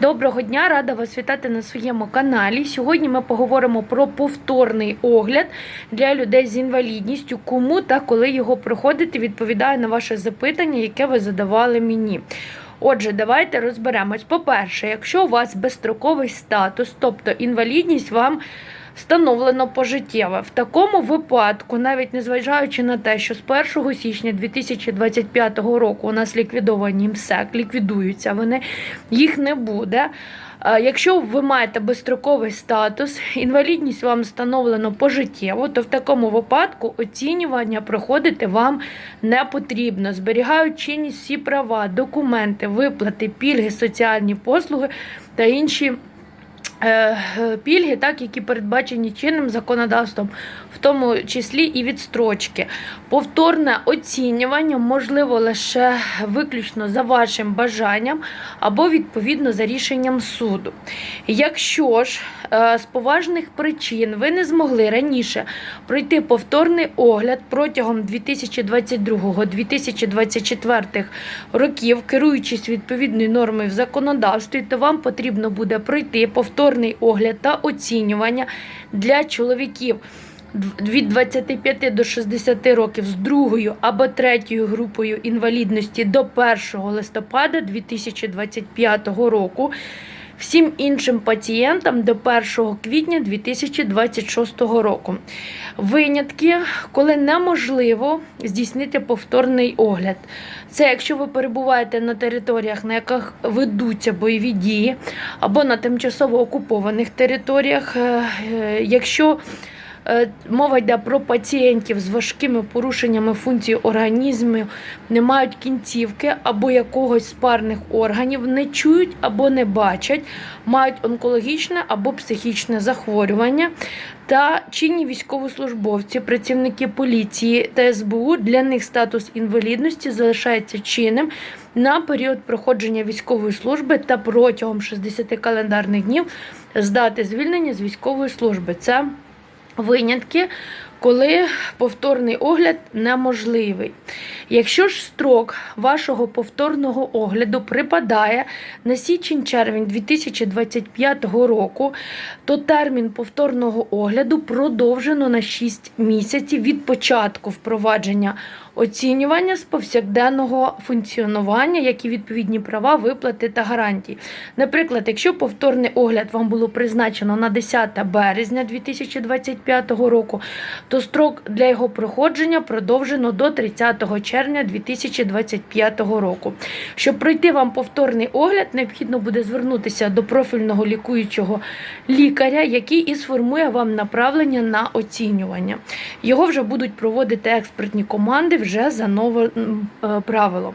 Доброго дня, рада вас вітати на своєму каналі. Сьогодні ми поговоримо про повторний огляд для людей з інвалідністю, кому та коли його проходити, відповідає на ваше запитання, яке ви задавали мені. Отже, давайте розберемось. По-перше, якщо у вас безстроковий статус, тобто інвалідність вам встановлено пожиттєво. В такому випадку, навіть незважаючи на те, що з 1 січня 2025 року у нас ліквідовані МСЕК, ліквідуються вони, їх не буде. Е, Якщо ви маєте безстроковий статус, інвалідність вам встановлено пожиттєво, то в такому випадку оцінювання проходити вам не потрібно. Зберігають чинність всі права, документи, виплати, пільги, соціальні послуги та інші. Е, Пільги, так, які передбачені чинним законодавством, в тому числі і відстрочки. Повторне оцінювання можливо лише виключно за вашим бажанням або відповідно за рішенням суду. Якщо ж е, з поважних причин ви не змогли раніше пройти повторний огляд протягом 2022-2024 років, керуючись відповідною нормою в законодавстві, то вам потрібно буде пройти повторний огляд та оцінювання для чоловіків від 25 до 60 років з другою або третьою групою інвалідності до 1 листопада 2025 року. Всім іншим пацієнтам до 1 квітня 2026 року. Винятки, коли неможливо здійснити повторний огляд. Це якщо ви перебуваєте на територіях, на яких ведуться бойові дії, або на тимчасово окупованих територіях, е, е, якщо Мова йде про пацієнтів з важкими порушеннями функцій організму, не мають кінцівки або якогось з парних органів, не чують або не бачать, мають онкологічне або психічне захворювання. Та чинні військовослужбовці, працівники поліції та СБУ для них статус інвалідності залишається чинним на період проходження військової служби та протягом 60 календарних днів з дати звільнення з військової служби. Це винятки, коли повторний огляд неможливий. Якщо ж строк вашого повторного огляду припадає на січень-червень 2025 року, то термін повторного огляду продовжено на 6 місяців від початку впровадження оцінювання з повсякденного функціонування, як і відповідні права, виплати та гарантії. Наприклад, якщо повторний огляд вам було призначено на 10 березня 2025 року, то строк для його проходження продовжено до 30 червня 2025 року. Щоб пройти вам повторний огляд, необхідно буде звернутися до профільного лікуючого лікаря, який і сформує вам направлення на оцінювання. Його вже будуть проводити експертні команди вже за нове е, правило.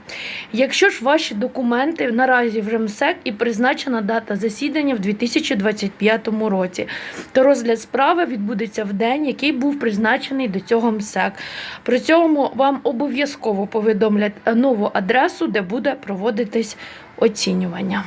Якщо ж ваші документи наразі вже МСЕК і призначена дата засідання в 2025 році, то розгляд справи відбудеться в день, який був призначений до цього МСЕК. При цьому вам обов'язково повідомлять нову адресу, де буде проводитись оцінювання.